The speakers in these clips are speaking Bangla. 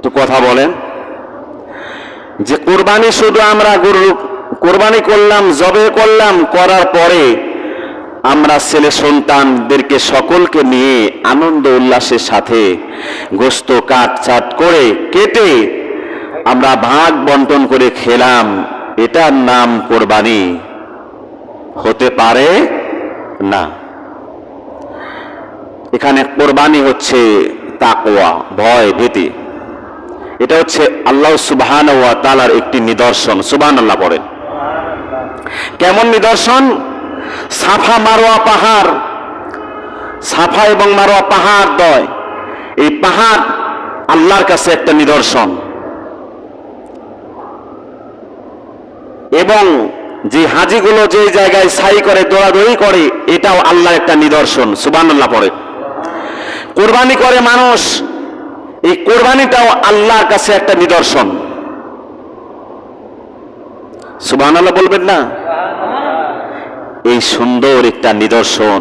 একটু কথা বলেন। যে কোরবানি শুধু আমরা গরু, কোরবানি করলাম, জবে করলাম, করার পরে আমরা ছেলে সন্তানদেরকে সকলকে নিয়ে আনন্দ উল্লাসের সাথে গোস্ত কাট চাট করে কেটে আমরা ভাগ বন্টন করে খেলাম। এটার নাম কোরবানি। হতে পারে না। এখানে কোরবানি হচ্ছে তাকোয়া ভয়, ভীতি। এটা হচ্ছে আল্লাহ সুবহান ওয়া তালার একটি নিদর্শন। সুবহান আল্লাহ পড়েন। কেমন নিদর্শন? সাফা মারোয়া পাহাড়। সাফা এবং মারোয়া পাহাড় দয়। এই পাহাড় আল্লাহর কাছে একটা নিদর্শন। এবং যে হাজিগুলো যে জায়গায় সাই করে, দৌড়াদৌড়ি করে, এটাও আল্লাহর একটা নিদর্শন। সুবান আল্লাহ পড়ে কোরবানি করে মানুষ এই কোরবানিটাও আল্লাহর কাছে একটা নিদর্শন। আল্লাহ বলবেন না? এই সুন্দর একটা নিদর্শন,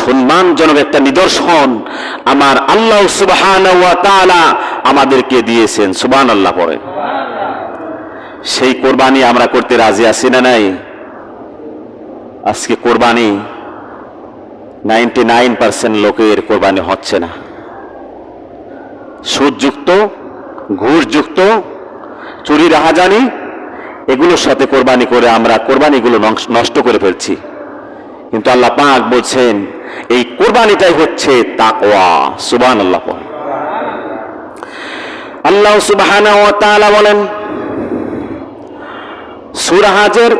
সম্মানজনক একটা নিদর্শন আমার আল্লাহ সুবহান আমাদেরকে দিয়েছেন সুবান আল্লাহ পরে সেই কোরবানি আমরা করতে রাজি আছি না নাই? আজকে কোরবানি নাইনটি নাইন পার্সেন্ট লোকের কোরবানি হচ্ছে না। সুদযুক্ত, ঘুষযুক্ত চুরি রাহাজানি এগুলোর সাথে কোরবানি করে আমরা কোরবানিগুলো নষ্ট- করে ফেলছি। কিন্তু আল্লাহ পাক বলছেন, এই কোরবানিটাই হচ্ছে তাকওয়া। সুবান আল্লাহ আল্লাহ সুবহানাহু ওয়া তাআলা বলেন সুরাহাজের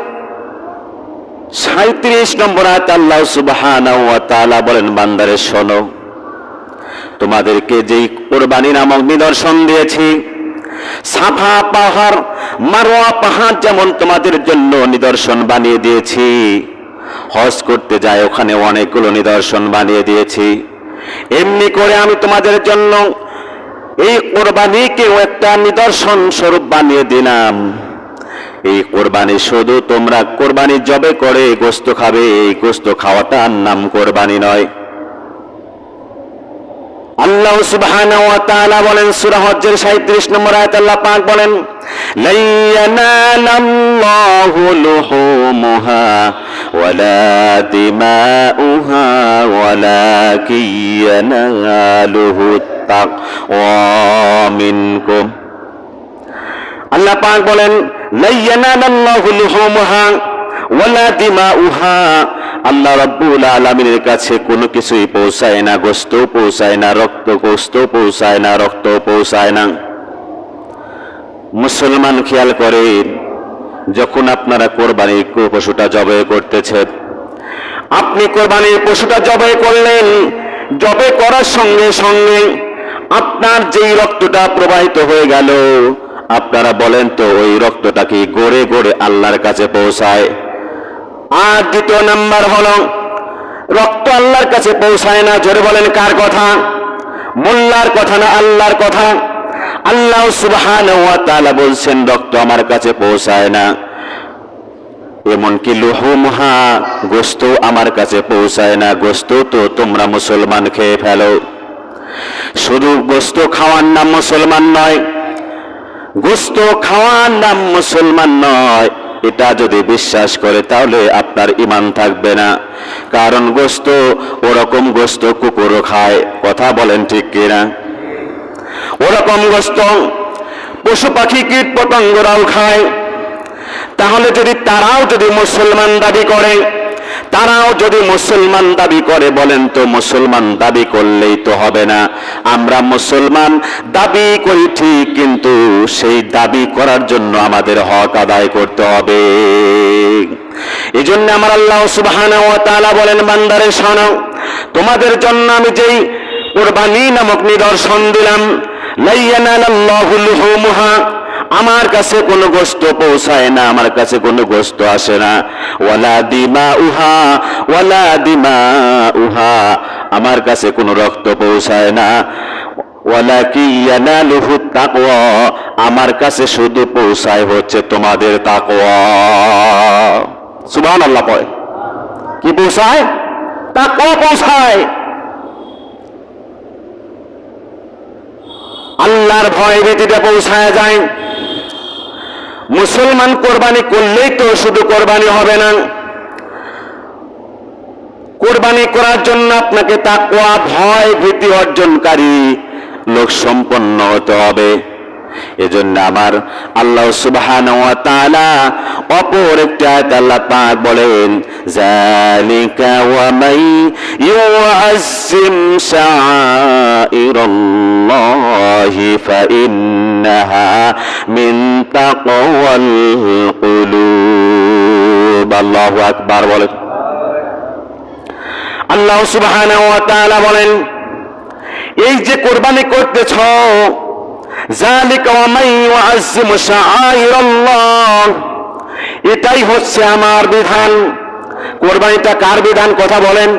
সাঁত্রিশ নম্বর আয়াত আল্লাহ সুবহানাহু ওয়া তাআলা বলেন, বান্দারে শোনো তোমাদেরকে যেই কোরবানি নামক নিদর্শন দিয়েছি। সাফা পাহাড়, মারোয়া পাহাড় যেমন তোমাদের জন্য নিদর্শন বানিয়ে দিয়েছি। হজ করতে যায়, ওখানে অনেকগুলো নিদর্শন বানিয়ে দিয়েছি। এমনি করে আমি তোমাদের জন্য এই কোরবানিকেও একটা নিদর্শন স্বরূপ বানিয়ে দিলাম। এই কোরবানি শুধু তোমরা কোরবানি জবে করে, গোস্ত খাবে, এই গোস্ত খাওয়াটার নাম কোরবানি নয়। আল্লাহ সুবহানাহু ওয়া তাআলা বলেন, সূরা হজ্জের 37 নম্বর আয়াত আল্লাহ পাক বলেন আল্লাহ পাক বলেন লা ইয়ানালাল্লাহু লুহুমুহা ওয়ালা দিমাউহা আল্লাহ রাব্বুল আলামিনের কাছে কোনো কিছুই পৌঁছায় না, গোস্ত পৌঁছায় না, রক্ত গোস্ত পৌঁছায় না, রক্ত পৌঁছায় না। মুসলমান খেয়াল করে যখন আপনারা কোরবানির পশুটা জবাই করতেছেন, আপনি কোরবানির পশুটা জবাই করলেন জবে করার সঙ্গে সঙ্গে আপনার যেই রক্তটা প্রবাহিত হয়ে গেল, আপনারা বলেন তো ওই রক্তটা কি গড়ে গড়ে আল্লাহর কাছে পৌঁছায়? আর দ্বিতীয় নাম্বার হলো, রক্ত আল্লাহর কাছে পৌঁছায় না, জোরে বলেন কার কথা? মোল্লার কথা না আল্লাহর কথা? আল্লাহ সুবহান বলছেন, রক্ত আমার কাছে পৌঁছায় না। এমনকি লুহুমহা গোস্ত আমার কাছে পৌঁছায় না। গোস্ত তো তোমরা মুসলমান খেয়ে ফেলো। শুধু গোস্ত খাওয়ার নাম মুসলমান নয় গোস্ত খাওয়ার নাম মুসলমান নয় এটা যদি বিশ্বাস করে, তাহলে আপনার ইমান থাকবে না। কারণ গোস্ত, ওরকম গোস্ত কুকুরও খায়। কথা বলেন ঠিক কিনা? ওরকম গোস্ত, পশু পাখি, কীট পতঙ্গরাও খায়। তাহলে যদি তারাও যদি মুসলমান দাবি করে তারাও যদি মুসলমান দাবি করে বলেন তো মুসলমান দাবি করলেই তো হবে না। আমরা মুসলমান দাবি করি ঠিক, কিন্তু সেই দাবি করার জন্য আমাদের হক আদায় করতে হবে। এই জন্য আমার আল্লাহ তাআলা বলেন, বান্দারে, শোনো, তোমাদের জন্য আমি যেই কোরবানি নামক নিদর্শন দিলাম লাইয়ানা লাইয়ানালাল্লাহু লুহুমুহা আমার কাছে কোনো গোস্ত পৌঁছায় না, আমার কাছে কোনো গোস্ত আসে না। ওয়ালা দিমা উহা ওয়ালা দিমা উহা আমার কাছে কোনো রক্ত পৌঁছায় না। আমার কাছে শুধু পৌঁছায় হচ্ছে তোমাদের তাকওয়া। সুবহানাল্লাহ পড়ে কি পৌঁছায়? তাকওয়া পৌঁছায়। আল্লাহর ভয় ভীতিতে পৌঁছায় যায়। মুসলমান কোরবানি করলেই তো শুধু কোরবানি হবে না। কোরবানি করার জন্য আপনাকে তাকওয়া, ভয়, ভীতি অর্জনকারী লোক সম্পন্ন হতে হবে। এজন্য আমার আল্লাহ সুবহানাহু ওয়া তাআলা অপর একটি আয়াত আল্লাহ পাক বলেন, যালিকা ওয়া মাই ইউআজ্জিম শাআইরাল্লাহি ফাইন্নাহা মিন তাকওয়াল কুলুব। আল্লাহু আকবার বলেন। আল্লাহ সুবহানাহু ওয়া তাআলা বলেন, এই যে কোরবানি করতেছ এটাই হচ্ছে আমার বিধান। কোরবানিটা কার বিধান কথা বলেন?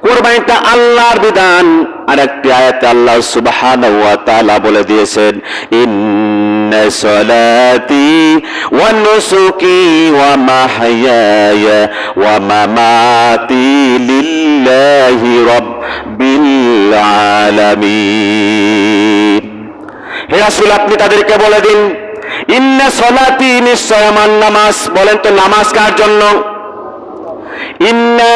কোরবানিটা আল্লাহর বিধান। আর একটি আয়াতে আল্লাহ সুবহানাহু বলে দিয়েছেন, ইন্না ওয়া আলামিন। হে রাসূল আপনি তাদেরকে বলে দিন। ইন্না সলাতি নিশ্চয় আমার নামাজ। বলেন তো, নামাজ কার জন্য? ইন্না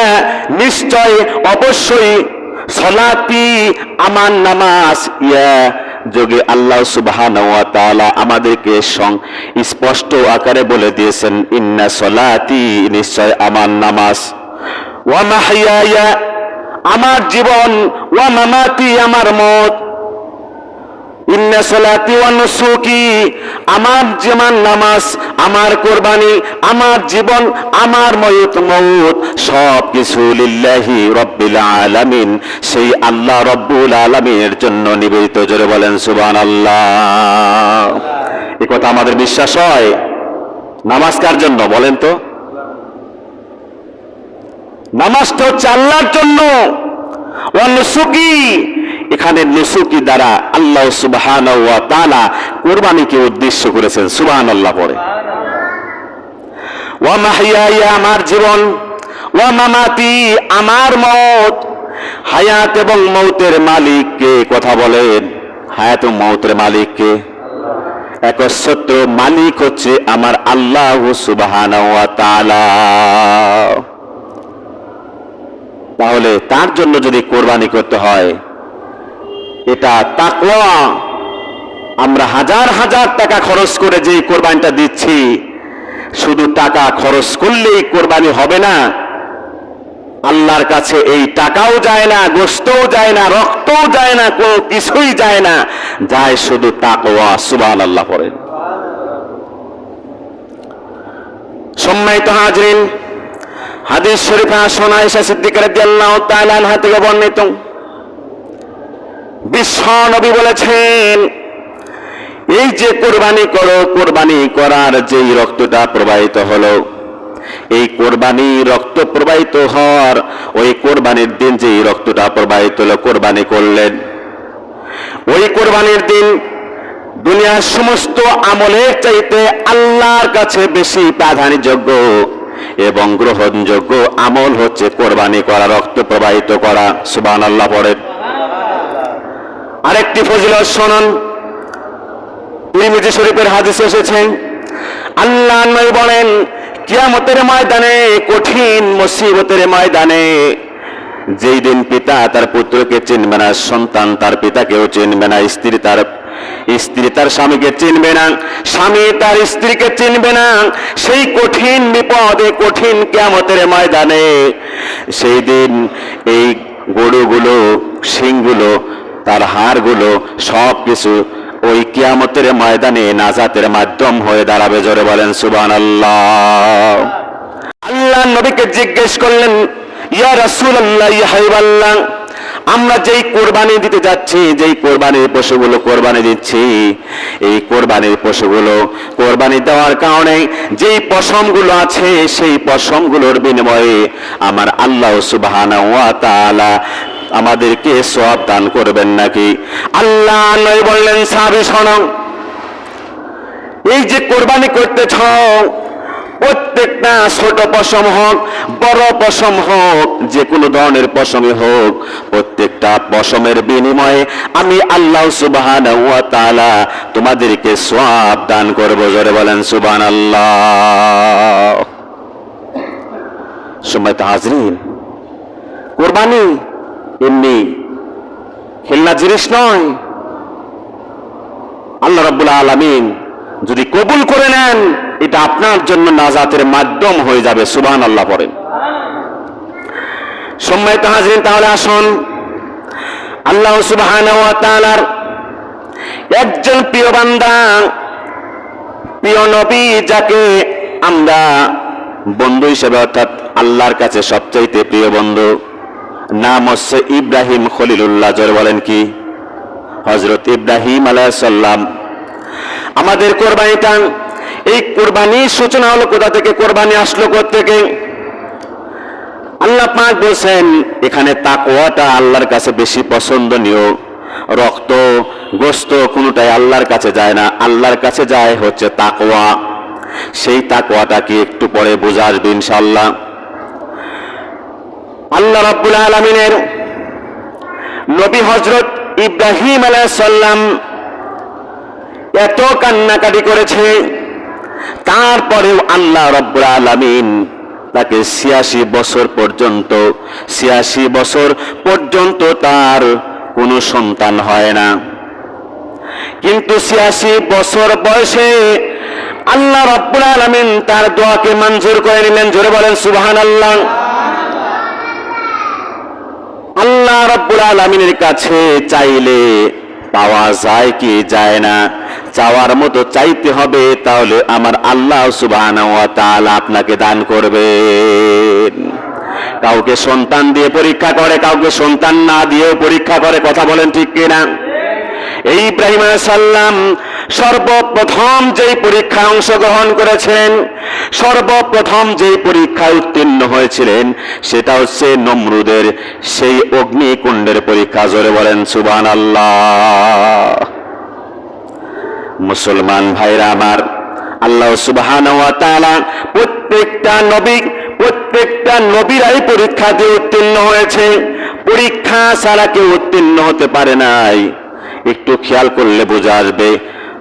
নিশ্চয়, অবশ্যই সলাতি আমার নামাজ। ইয়া যোগে আল্লাহ সুবহানাহু ওয়া আমাদেরকে স্পষ্ট আকারে বলে দিয়েছেন, ইন্না সলাতি নিশ্চয় আমার নামাজ। ওয়া মাহইয়ায়া আমার জীবন, ওয়া মামাতি আমার মত। ইন্না সালাতি ওয়া নুসুকি, আমার যেমন নামাজ, আমার কোরবানি, আমার জীবন, আমার ময়ত মৌত সব কিছু লিল্লাহি রব্বিল আলামিন। সেই আল্লাহ রব্বুল আলামিনের জন্য নিবেদিত, জোরে বলেন সুবহানাল্লাহ। এ কথা আমাদের বিশ্বাস হয়। নামাজ কার জন্য বলেন তো? নামাজটা হচ্ছে আল্লাহর জন্য। ওয়া নুসুকি এখানে নুসুকি দ্বারা আল্লাহ সুবহানাহু ওয়া তাআলা কুরবানিকে উদ্দেশ্য করেছেন, সুবহানাল্লাহ পরে ওয়া মাহইয়ায়া আমার জীবন, ওয়া মামাতি আমার মত। হায়াত এবং মৌতের মালিককে কথা বলেন? হায়াত এবং মৌতের মালিককে একচ্ছত্র মালিক হচ্ছে আমার আল্লাহ সুবহানাহু ওয়া তাহলে তার জন্য যদি কোরবানি করতে হয় এটা তাকওয়া। আমরা হাজার হাজার টাকা খরচ করে যে কোরবানিটা দিচ্ছি, শুধু টাকা খরচ করলেই কোরবানি হবে না। আল্লাহর কাছে এই টাকাও যায় না গোস্তও যায় না, রক্তও যায় না, কোনো কিছুই যায় না, যায় শুধু তাকওয়া সুবহান আল্লাহ পড়েন সম্মানিত হাজরিন, হাদিস শরীফে শোনা এসা সিদ্দিক রাদিয়াল্লাহু তাআলা আনহা থেকে বর্ণিত। বিশ্ব নবী বলেছেন, এই যে কোরবানি করো, কোরবানি করার যেই রক্তটা প্রবাহিত হলো, এই কোরবানি রক্ত প্রবাহিত হওয়ার ওই কোরবানির দিন যেই রক্তটা প্রবাহিত হলো, কোরবানি করলেন। ওই কোরবানির দিন দুনিয়ার সমস্ত আমলের চাইতে আল্লাহর কাছে বেশি প্রাধান্যযোগ্য এবং গ্রহণযোগ্য আমল হচ্ছে কোরবানি করা, রক্ত প্রবাহিত করা। সুবান আল্লাহ পড়েন। আরেকটি ফজিলত শোনান। তিরমিজি শরীফের হাদিস এসেছেন আল্লাহ নবী বলেন, কিয়ামতের ময়দানে, কঠিন মুসিবতের ময়দানে, যেই দিন পিতা তার পুত্রকে চিনবে না, সন্তান তার পিতাকেও চিনবে না, স্ত্রী তার স্ত্রী তার স্বামীকে চিনবে না, স্বামী তার স্ত্রীকে চিনবে না, সেই কঠিন বিপদে, কঠিন কিয়ামতের ময়দানে, সেই দিন এই গরুগুলো, শিংগুলো তার হাড়গুলো সব কিছু ওই কিয়ামতের ময়দানে নাজাতের মাধ্যম হয়ে দাঁড়াবে, জোরে বলেন সুবান আল্লাহ নবীকে জিজ্ঞেস করলেন, ইয়া হাবিবাল্লাহ, আমরা যেই কোরবানি দিতে যাচ্ছি, যেই কোরবানির পশুগুলো কোরবানি দিচ্ছি, এই কোরবানির পশুগুলো কোরবানি দেওয়ার কারণে যেই পশমগুলো আছে, সেই পশমগুলোর বিনিময়ে আমার আল্লাহ তাআলা আমাদেরকে সওয়াব দান করবেন নাকি? আল্লাহ নয় বললেন, সাহাবী, শোনো। এই যে কোরবানি করতেছ, প্রত্যেকটা ছোট পশম হোক, বড় পশম হোক, যে কোনো ধরনের পশমই হোক, প্রত্যেকটা পশমের বিনিময়ে আমি আল্লাহ সুবাহান তোমাদেরকে সওয়াব দান করব। জোরে বলেন, সুবহানাল্লাহ। সময় তো হাজরিন কোরবানি এমনি খেলনা জিনিস নয়। আল্লাহ রাব্বুল আলামিন যদি কবুল করে নেন, এটা আপনার জন্য নাজাতের মাধ্যম হয়ে যাবে সুবহান আল্লাহ পড়েন। সম্মানিত হাজরিন, তাহলে আসুন। আল্লাহ সুবহানাহু ওয়া একজন প্রিয় বান্দা, প্রিয় নবী, যাকে আমরা বন্ধু হিসেবে অর্থাৎ আল্লাহর কাছে সবচাইতে প্রিয় বন্ধু নাম হচ্ছে ইব্রাহিম খলিলুল্লাহ, জোর বলেন কি? হজরত ইব্রাহিম আলাইসাল্লাম আমাদের কোরবানিটা এই কোরবানির সূচনা হলো কোথা থেকে? কোরবানি আসলো থেকে? আল্লাহ পাক বলছেন, এখানে তাকওয়াটা আল্লাহর কাছে বেশি পছন্দনীয়। রক্ত, গোস্ত কোনোটাই আল্লাহর কাছে যায় না। আল্লাহর কাছে যায় হচ্ছে তাকওয়া। সেই তাকওয়াটাকে একটু পরে বোঝা আসবে ইনশাল্লাহ আল্লাহ রাব্বুল আলামিনের নবী হজরত ইব্রাহিম আলাইসাল্লাম এত কান্নাকাটি করেছে। তারপরেও আল্লাহ রব্বুল আলামিন তাকে ছিয়াশি বছর পর্যন্ত, ছিয়াশি বছর পর্যন্ত তার কোনো সন্তান হয় না। কিন্তু ছিয়াশি বছর বয়সে আল্লাহ রব্বুল আলামিন তার দোয়াকে মঞ্জুর করে নিলেন। জোরে বলেন, সুবহানাল্লাহ। আল্লাহ রব্বুল আলমিনের কাছে চাইলে পাওয়া যায় কি যায় না? চাওয়ার মতো চাইতে হবে, তাহলে আমার আল্লাহ তাআলা আপনাকে দান করবে। কাউকে সন্তান দিয়ে পরীক্ষা করে, কাউকে সন্তান না দিয়েও পরীক্ষা করে, কথা বলেন ঠিক কিনা? এই ইব্রাহিম সাল্লাম সর্বপ্রথম যেই পরীক্ষায় অংশগ্রহণ করেছেন, সর্বপ্রথম যেই পরীক্ষায় উত্তীর্ণ হয়েছিলেন, সেটা হচ্ছে নমরুদের সেই অগ্নিকুণ্ডের পরীক্ষা। জোরে বলেন সুবান আল্লাহ মুসলমান ভাইরা আমার, আল্লাহ সুবহান প্রত্যেকটা নবী, প্রত্যেকটা নবীরাই পরীক্ষা দিয়ে উত্তীর্ণ হয়েছে। পরীক্ষা ছাড়া কেউ উত্তীর্ণ হতে পারে নাই। একটু খেয়াল করলে বোঝা আসবে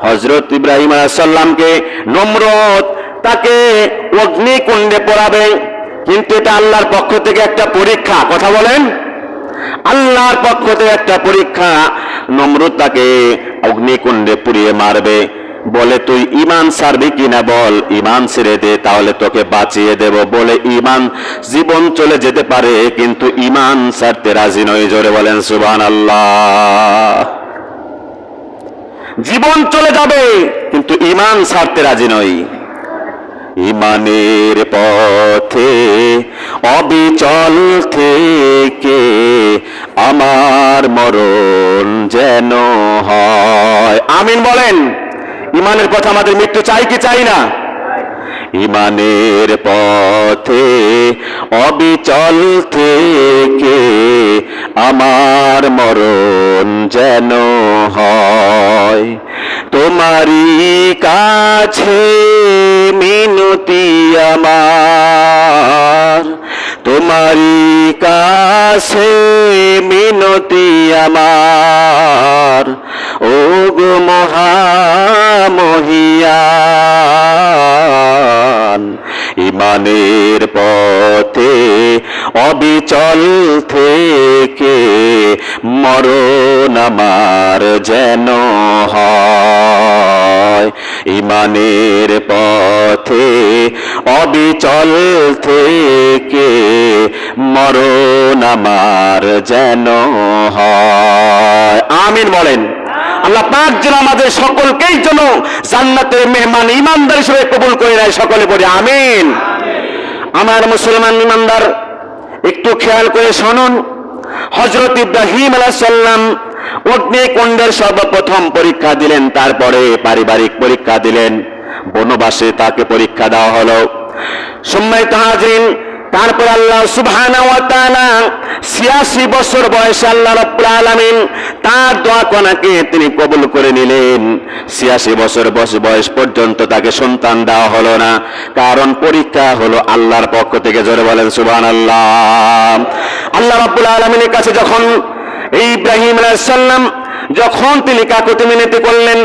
হজরত ইব্রাহিম সাল্লামকে নমরত, তাকে অগ্নিকুণ্ডে পড়াবে। কিন্তু এটা আল্লাহর পক্ষ থেকে একটা পরীক্ষা, কথা বলেন। আল্লাহর পক্ষ থেকে একটা পরীক্ষা, নমরুদ তাকে অগ্নিকুণ্ডে পুড়িয়ে মারবে। বলে, তুই ইমান সারবি কিনা বল? ইমান ছেড়ে দে, তাহলে তোকে বাঁচিয়ে দেব। বলে ইমান জীবন চলে যেতে পারে, কিন্তু ইমান সারতে রাজি নয় জোরে বলেন সুবান আল্লাহ জীবন চলে যাবে, কিন্তু ইমান ছাড়তে রাজি নই। ইমানের পথে অবিচল থেকে আমার মরণ যেন হয়। আমিন বলেন ইমানের পথে আমাদের মৃত্যু চাই কি চাই না? ইমানের পথে অবিচল থেকে আমার মরণ যেন হয়। তোমারই কাছে মিনতি আমার। তোমারই কাছে মিনতি আমার। ও গো মহামহিয়ান ইমানের পথে অবিচল থেকে মরণ আমার যেন হয়। ইমানের পথে অবিচল থেকে মরণ আমার যেন হয়। আমিন বলেন। আল্লাহ পাক যেন আমাদের সকলকেই যেন জান্নাতের মেহমান ইমানদার হিসেবে কবুল করে নেয়, সকলে বলে আমিন। আমার মুসলমান ইমানদার একটু খেয়াল করে শুনুন। হজরত ইব্রাহিম আলাইসাল্লাম অগ্নিকুণ্ডের সর্বপ্রথম পরীক্ষা দিলেন, তারপরে পারিবারিক পরীক্ষা দিলেন, বনবাসে তাকে পরীক্ষা দেওয়া হলো। সম্মানিত হাজিন তারপর আল্লাহ তাআলা 86 বছর বয়সে আল্লাহ রাব্বুল আলামিন তার দোয়া কণাকে তিনি কবুল করে নিলেন। 86 বছর বয়স বয়স পর্যন্ত তাকে সন্তান দেওয়া হলো না। কারণ পরীক্ষা হলো আল্লাহর পক্ষ থেকে। জোরে বলেন সুবান আল্লাহ আল্লাহ আব্বুল আলমিনের কাছে যখন ইব্রাহিম আলাইহিস সালাম, যখন তিনি কাকুতি মিনতি করলেন